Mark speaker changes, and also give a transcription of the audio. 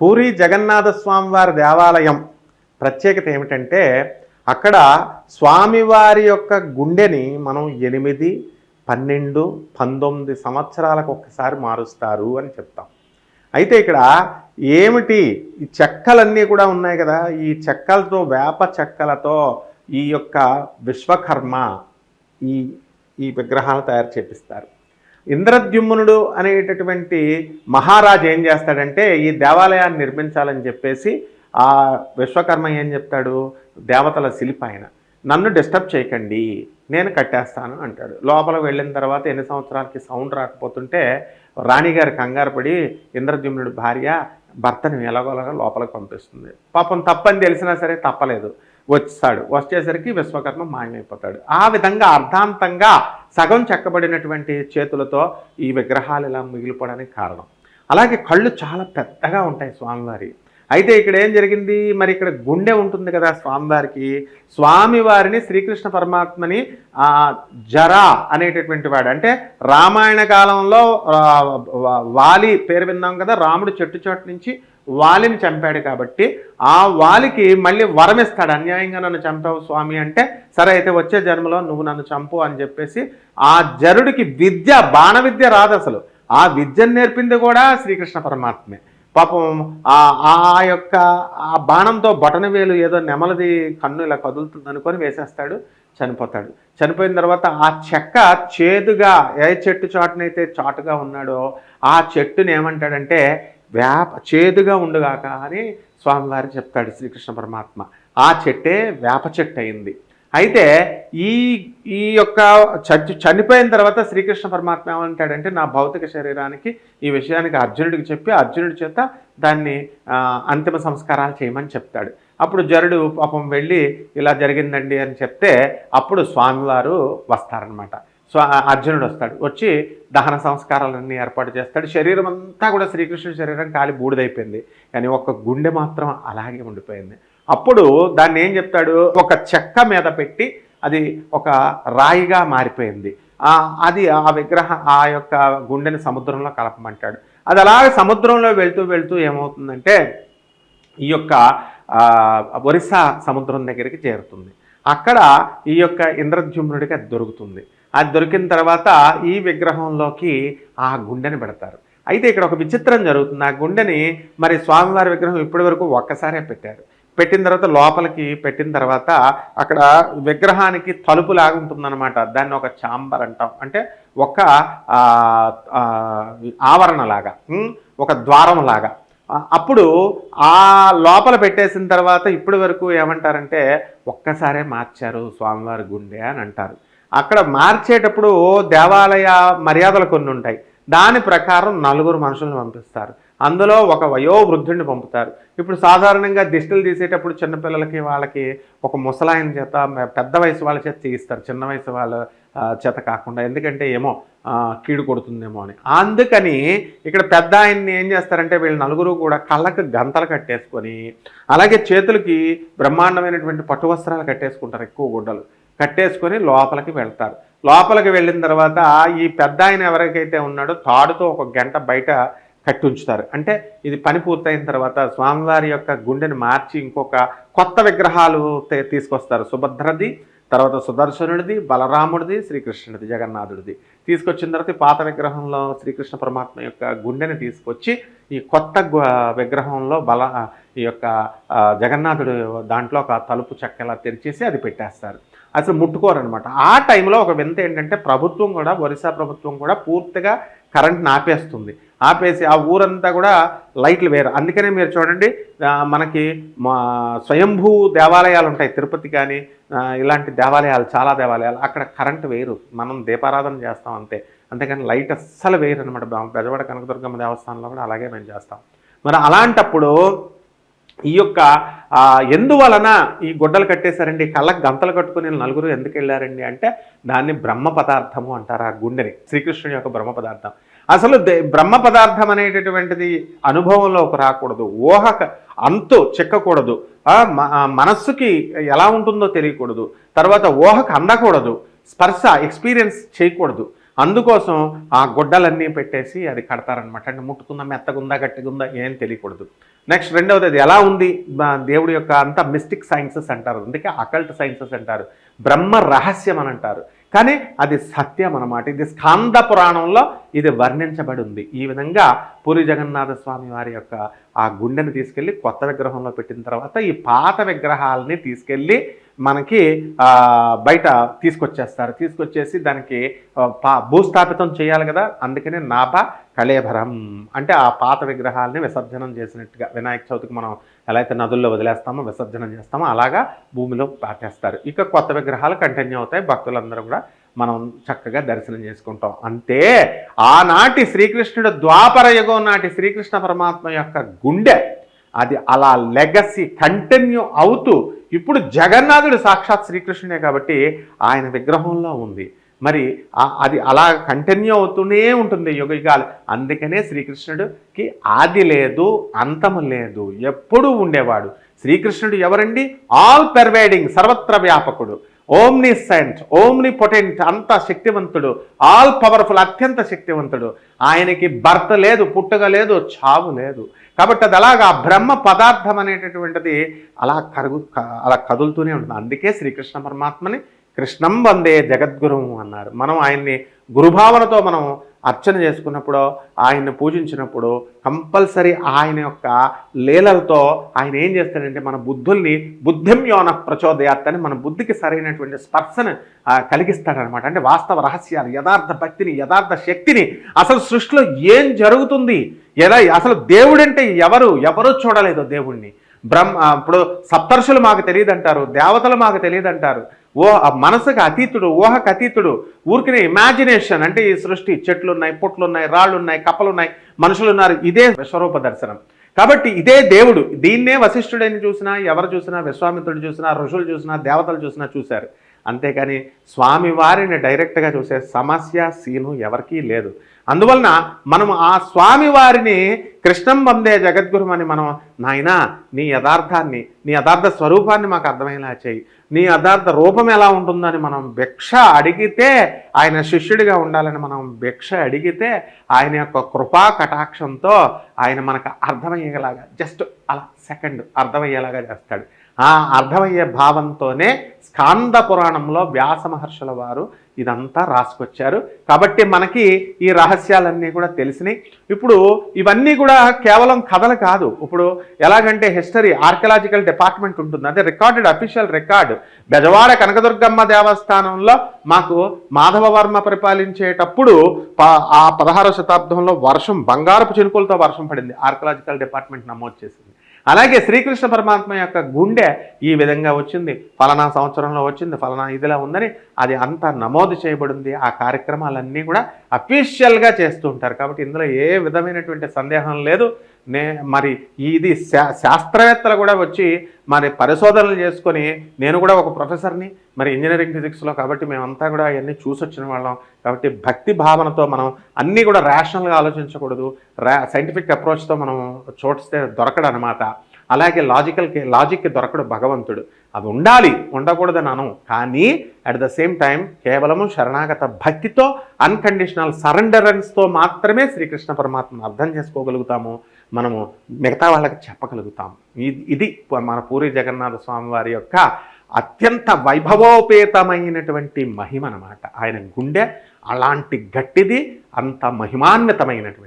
Speaker 1: పూరి జగన్నాథ స్వామివారి దేవాలయం ప్రత్యేకత ఏమిటంటే అక్కడ స్వామివారి యొక్క గుండెని మనం ఎనిమిది పన్నెండు పంతొమ్మిది సంవత్సరాలకు ఒక్కసారి మారుస్తారు అని చెప్తాం. అయితే ఇక్కడ ఏమిటి? ఈ చెక్కలన్నీ కూడా ఉన్నాయి కదా. ఈ చెక్కలతో వేప చెక్కలతో ఈ యొక్క విశ్వకర్మ ఈ ఈ విగ్రహాలు తయారు చేపిస్తారు. ఇంద్రద్యుమ్నుడు అనేటటువంటి మహారాజు ఏం చేస్తాడంటే ఈ దేవాలయాన్ని నిర్మించాలని చెప్పేసి ఆ విశ్వకర్మ ఏం చెప్తాడు? దేవతల శిల్ప ఆయన. నన్ను డిస్టర్బ్ చేయకండి నేను కట్టేస్తాను అంటాడు. లోపల వెళ్ళిన తర్వాత ఎన్ని సంవత్సరాలకి సౌండ్ రాకపోతుంటే రాణిగారి కంగారు పడి ఇంద్రద్యుమ్నుడి భార్య భర్తను ఎలాగోలాగా లోపలికి పంపిస్తుంది. పాపం తప్పని తెలిసినా సరే తప్పలేదు. వచ్చాడు. వచ్చేసరికి విశ్వకర్మ మాయమైపోతాడు. ఆ విధంగా అర్ధాంతంగా సగం చెక్కబడినటువంటి చేతులతో ఈ విగ్రహాలు ఇలా మిగిలిపోవడానికి కారణం. అలాగే కళ్ళు చాలా పెద్దగా ఉంటాయి స్వామివారి. అయితే ఇక్కడ ఏం జరిగింది? మరి ఇక్కడ గుండె ఉంటుంది కదా స్వామివారికి. స్వామివారిని శ్రీకృష్ణ పరమాత్మని జరా అనేటటువంటి వాడు. అంటే రామాయణ కాలంలో వాలి పేరు విన్నాం కదా? రాముడు చెట్టు చోటు నుంచి వాలిని చంపాడు కాబట్టి ఆ వాలికి మళ్ళీ వరం ఇస్తాడు అన్యాయంగా నన్ను చంపావు స్వామి అంటే సరే అయితే వచ్చే జన్మలో నువ్వు నన్ను చంపు అని చెప్పేసి ఆ జరుడికి విద్య బాణ విద్య రాదు అసలు. ఆ విద్యను నేర్పింది కూడా శ్రీకృష్ణ పరమాత్మే. పాపం ఆ ఆ యొక్క ఆ బాణంతో బొటనవేలు ఏదో నెమలది కన్ను ఇలా కదులుతుంది అనుకొని వేసేస్తాడు చనిపోతాడు. చనిపోయిన తర్వాత ఆ చెక్క చేదుగా ఏ చెట్టు చాటునైతే చాటుగా ఉన్నాడో ఆ చెట్టుని ఏమంటాడంటే వేప చేదుగా ఉండుగాక అని స్వామివారు చెప్తాడు శ్రీకృష్ణ పరమాత్మ. ఆ చెట్టే వేప చెట్టు అయింది అయితే ఈ ఈ యొక్క చచ్చి చనిపోయిన తర్వాత శ్రీకృష్ణ పరమాత్మ ఏమంటాడంటే నా భౌతిక శరీరానికి ఈ విషయానికి అర్జునుడికి చెప్పి అర్జునుడి చేత దాన్ని అంతిమ సంస్కారాలు చేయమని చెప్తాడు. అప్పుడు జరుడు పాపం వెళ్ళి ఇలా జరిగిందండి అని చెప్తే అప్పుడు స్వామివారు వస్తారనమాట సో అర్జునుడు వస్తాడు. వచ్చి దహన సంస్కారాలన్నీ ఏర్పాటు చేస్తాడు. శరీరం అంతా కూడా శ్రీకృష్ణుడి శరీరం కాలి బూడిదైపోయింది. కానీ ఒక్క గుండె మాత్రం అలాగే ఉండిపోయింది. అప్పుడు దాన్ని ఏం చెప్తాడు? ఒక చెక్క మీద పెట్టి అది ఒక రాయిగా మారిపోయింది. అది ఆ విగ్రహ ఆ యొక్క గుండెని సముద్రంలో కలపమంటాడు. అది అలాగే సముద్రంలో వెళ్తూ వెళ్తూ ఏమవుతుందంటే ఈ యొక్క ఒరిస్సా సముద్రం దగ్గరికి చేరుతుంది. అక్కడ ఈ యొక్క ఇంద్రద్యుమ్నుడికి అది దొరుకుతుంది. అది దొరికిన తర్వాత ఈ విగ్రహంలోకి ఆ గుండెని పెడతారు. అయితే ఇక్కడ ఒక విచిత్రం జరుగుతుంది. ఆ గుండెని మరి స్వామివారి విగ్రహం ఇప్పటి వరకు ఒక్కసారే పెట్టారు. పెట్టిన తర్వాత లోపలికి పెట్టిన తర్వాత అక్కడ విగ్రహానికి తలుపు లాగుంటుందన్నమాట దాన్ని ఒక చాంబర్ అంటాం. అంటే ఒక ఆవరణలాగా ఒక ద్వారం లాగా అప్పుడు ఆ లోపల పెట్టేసిన తర్వాత ఇప్పటి వరకు ఏమంటారంటే ఒక్కసారే మార్చారు స్వామివారి గుండె అని అంటారు. అక్కడ మార్చేటప్పుడు దేవాలయ మర్యాదలు కొన్ని ఉంటాయి. దాని ప్రకారం నలుగురు మనుషులను పంపిస్తారు. అందులో ఒక వయోవృద్ధుడిని పంపుతారు. ఇప్పుడు సాధారణంగా దిష్టిలు తీసేటప్పుడు చిన్నపిల్లలకి వాళ్ళకి ఒక ముసలాయన చేత పెద్ద వయసు వాళ్ళ చేత తీయిస్తారు చిన్న వయసు వాళ్ళ చేత కాకుండా. ఎందుకంటే ఏమో కీడు కొడుతుందేమో అని. అందుకని ఇక్కడ పెద్ద ఆయన్ని ఏం చేస్తారంటే వీళ్ళు నలుగురు కూడా కళ్ళకు గంతలు కట్టేసుకొని అలాగే చేతులకి బ్రహ్మాండమైనటువంటి పట్టు వస్త్రాలు కట్టేసుకుంటారు ఎక్కువ గుడ్డలు. కట్టేసుకొని లోపలికి వెళ్తారు. లోపలికి వెళ్ళిన తర్వాత ఈ పెద్ద ఆయన ఎవరికైతే ఉన్నాడో తాడుతో ఒక గంట బయట కట్టి ఉంచుతారు అంటే ఇది పని పూర్తయిన తర్వాత స్వామివారి యొక్క గుండెని మార్చి ఇంకొక కొత్త విగ్రహాలు తీసుకొస్తారు. సుభద్రది తర్వాత సుదర్శనుడిది బలరాముడిది శ్రీకృష్ణుడిది జగన్నాథుడిది. తీసుకొచ్చిన తర్వాత పాత విగ్రహంలో శ్రీకృష్ణ పరమాత్మ యొక్క గుండెని తీసుకొచ్చి ఈ కొత్త గు- విగ్రహంలో బల ఈ యొక్క జగన్నాథుడు దాంట్లో ఒక తలుపు చెక్కలా తెరిచేసి అది పెట్టేస్తారు. అసలు ముట్టుకోరనమాట ఆ టైంలో ఒక వింత ఏంటంటే ప్రభుత్వం కూడా ఒరిస్సా ప్రభుత్వం కూడా పూర్తిగా కరెంట్ని ఆపేస్తుంది ఆపేసి ఆ ఊరంతా కూడా లైట్లు వేరు అందుకనే మీరు చూడండి మనకి మా స్వయంభూ దేవాలయాలు ఉంటాయి తిరుపతి కానీ ఇలాంటి దేవాలయాలు చాలా దేవాలయాలు. అక్కడ కరెంట్ వేరు మనం దీపారాధన చేస్తాం అంతే. అంతేకాని లైట్ అస్సలు వేరు అనమాట బెజవాడ కనకదుర్గమ్మ దేవస్థానంలో కూడా అలాగే మేము చేస్తాం. మరి అలాంటప్పుడు ఈ యొక్క ఎందువలన ఈ గుడ్డలు కట్టేశారండి? కళ్ళకు గంతలు కట్టుకుని నలుగురు ఎందుకు వెళ్ళారండి అంటే దాన్ని బ్రహ్మ పదార్థము అంటారు ఆ గుండెని శ్రీకృష్ణుని యొక్క బ్రహ్మ పదార్థం. అసలు దే- బ్రహ్మ పదార్థం అనేటటువంటిది అనుభవంలోకి రాకూడదు ఊహక అంతు చెక్కకూడదు మ- మనస్సుకి ఎలా ఉంటుందో తెలియకూడదు తర్వాత ఊహకు అందకూడదు స్పర్శ ఎక్స్పీరియన్స్ చేయకూడదు. అందుకోసం ఆ గుడ్డలన్నీ పెట్టేసి అది కడతారనమాట అంటే ముట్టుకుందా మెత్తగుందా గట్టిగుందా ఏం తెలియకూడదు. నెక్స్ట్ రెండవది అది ఎలా ఉంది? దేవుడి యొక్క అంత మిస్టిక్ సైన్సెస్ అంటారు. అందుకే అకల్ట్ సైన్సెస్ అంటారు. బ్రహ్మ రహస్యం అని అంటారు. కానీ అది సత్యం అన్నమాట. ఇది స్కాంద పురాణంలో ఇది వర్ణించబడి ఉంది ఈ విధంగా పూరి జగన్నాథ స్వామి వారి యొక్క ఆ గుండెని తీసుకెళ్ళి కొత్త విగ్రహంలో పెట్టిన తర్వాత ఈ పాత విగ్రహాలని తీసుకెళ్ళి మనకి బయట తీసుకొచ్చేస్తారు. తీసుకొచ్చేసి దానికి పా భూస్థాపితం చేయాలి కదా. అందుకనే నాభ కళేభరం అంటే ఆ పాత విగ్రహాలని విసర్జనం చేసినట్టుగా వినాయక చవితికి మనం ఎలా అయితే నదుల్లో వదిలేస్తామో విసర్జనం చేస్తామో అలాగా భూమిలో పాటేస్తారు. ఇక కొత్త విగ్రహాలు కంటిన్యూ అవుతాయి. భక్తులందరూ కూడా మనం చక్కగా దర్శనం చేసుకుంటాం. అంతే ఆనాటి శ్రీకృష్ణుడు ద్వాపర యుగం నాటి శ్రీకృష్ణ పరమాత్మ యొక్క గుండె అది అలా లెగసీ కంటిన్యూ అవుతూ ఇప్పుడు జగన్నాథుడు సాక్షాత్ శ్రీకృష్ణుడే కాబట్టి ఆయన విగ్రహంలో ఉంది. మరి అది అలా కంటిన్యూ అవుతూనే ఉంటుంది యుగ యుగాలు అందుకనే శ్రీకృష్ణుడికి ఆది లేదు అంతము లేదు ఎప్పుడూ ఉండేవాడు. శ్రీకృష్ణుడు ఎవరండి? ఆల్ పెర్వేడింగ్ సర్వత్ర వ్యాపకుడు ఓమ్ని సెంట్ ఓమ్ని పొటెంట్ అంత శక్తివంతుడు ఆల్ పవర్ఫుల్ అత్యంత శక్తివంతుడు. ఆయనకి భర్త లేదు పుట్టుక లేదు చావు లేదు. కాబట్టి అది అలాగా బ్రహ్మ పదార్థం అనేటటువంటిది అలా కరుగు అలా కదులుతూనే ఉంటుంది. అందుకే శ్రీకృష్ణ పరమాత్మని కృష్ణం వందే జగద్గురువు అన్నారు. మనం ఆయన్ని గురుభావనతో మనం అర్చన చేసుకున్నప్పుడు ఆయన్ని పూజించినప్పుడు కంపల్సరీ ఆయన యొక్క లీలలతో ఆయన ఏం చేస్తాడంటే మన బుద్ధుల్ని బుద్ధిం యోన ప్రచోదయాత్ అని మన బుద్ధికి సరైనటువంటి స్పర్శను కలిగిస్తాడనమాట. అంటే వాస్తవ రహస్యాలు యథార్థ భక్తిని యథార్థ శక్తిని అసలు సృష్టిలో ఏం జరుగుతుంది? ఎలా అసలు దేవుడంటే ఎవరు? ఎవరు చూడలేదు దేవుణ్ణి. బ్రహ్మ ఇప్పుడు సప్తర్షులు మాకు తెలియదంటారు దేవతలు మాకు తెలియదంటారు. ఓ ఆ మనసుకు అతీతుడు ఊహకు అతీతుడు ఊరికనే ఇమాజినేషన్ అంటే ఈ సృష్టి చెట్లు ఉన్నాయి పుట్లు ఉన్నాయి రాళ్ళు ఉన్నాయి కప్పలు ఉన్నాయి మనుషులు ఉన్నారు ఇదే విశ్వరూప దర్శనం. కాబట్టి ఇదే దేవుడు. దీన్నే వశిష్ఠుడని చూసినా ఎవరు చూసినా విశ్వామిత్రుడు చూసినా ఋషులు చూసినా దేవతలు చూసినా చూశారు. అంతేకాని స్వామి వారిని డైరెక్ట్గా చూసే సమస్య సీను ఎవరికీ లేదు. అందువలన మనం ఆ స్వామి వారిని కృష్ణం వందే జగద్గురు అని మనం నాయనా నీ యథార్థాన్ని నీ యథార్థ స్వరూపాన్ని మాకు అర్థమయ్యేలా చేయి. నీ యథార్థ రూపం ఎలా ఉంటుందని మనం భిక్ష అడిగితే ఆయన శిష్యుడిగా ఉండాలని మనం భిక్ష అడిగితే ఆయన యొక్క కృపా కటాక్షంతో ఆయన మనకు అర్థమయ్యేలాగా జస్ట్ అలా సెకండ్ అర్థమయ్యేలాగా చేస్తాడు. ఆ అర్థమయ్యే భావంతోనే స్కాంద పురాణంలో వ్యాస మహర్షుల వారు ఇదంతా రాసుకొచ్చారు. కాబట్టి మనకి ఈ రహస్యాలన్నీ కూడా తెలిసినాయి. ఇప్పుడు ఇవన్నీ కూడా కేవలం కథలు కాదు. ఇప్పుడు ఎలాగంటే హిస్టరీ ఆర్కియలాజికల్ డిపార్ట్మెంట్ ఉంటుంది. అదే recorded official record. Bezawada Kanakadurgamma దేవస్థానంలో మాకు మాధవవర్మ పరిపాలించేటప్పుడు ఆ పదహారవ శతాబ్దంలో వర్షం బంగారపు చినుకులతో వర్షం పడింది. ఆర్కియలాజికల్ డిపార్ట్మెంట్ నమోదు చేసింది. అలాగే శ్రీకృష్ణ పరమాత్మ యొక్క గుండె ఈ విధంగా వచ్చింది. ఫలానా సంవత్సరంలో వచ్చింది ఫలానా ఇదిలా ఉందని అది అంతా నమోదు చేయబడింది. ఆ కార్యక్రమాలన్నీ కూడా అఫీషియల్గా చేస్తూ ఉంటారు. కాబట్టి ఇందులో ఏ విధమైనటువంటి సందేహం లేదు. నే మరి ఇది శా శాస్త్రవేత్తలు కూడా వచ్చి మరి పరిశోధనలు చేసుకొని నేను కూడా ఒక ప్రొఫెసర్ని మరి ఇంజనీరింగ్ ఫిజిక్స్లో కాబట్టి మేమంతా కూడా అవన్నీ చూసొచ్చిన వాళ్ళం. కాబట్టి భక్తి భావనతో మనం అన్నీ కూడా రేషనల్గా ఆలోచించకూడదు. రా సైంటిఫిక్ అప్రోచ్తో మనం చూస్తే దొరకడనమాట. అలాగే లాజికల్కి లాజిక్కి దొరకడు భగవంతుడు. అది ఉండాలి ఉండకూడదని అను కానీ అట్ ద సేమ్ టైం కేవలము శరణాగత భక్తితో అన్కండిషనల్ సరెండరెన్స్తో మాత్రమే శ్రీకృష్ణ పరమాత్మను అర్థం చేసుకోగలుగుతాము. మనము మిగతా వాళ్ళకి చెప్పగలుగుతాము. ఇది ఇది మన పూరి జగన్నాథ స్వామి వారి యొక్క అత్యంత వైభవోపేతమైనటువంటి మహిమ అనమాట ఆయన గుండె అలాంటి గట్టిది అంత మహిమాన్వితమైనటువంటి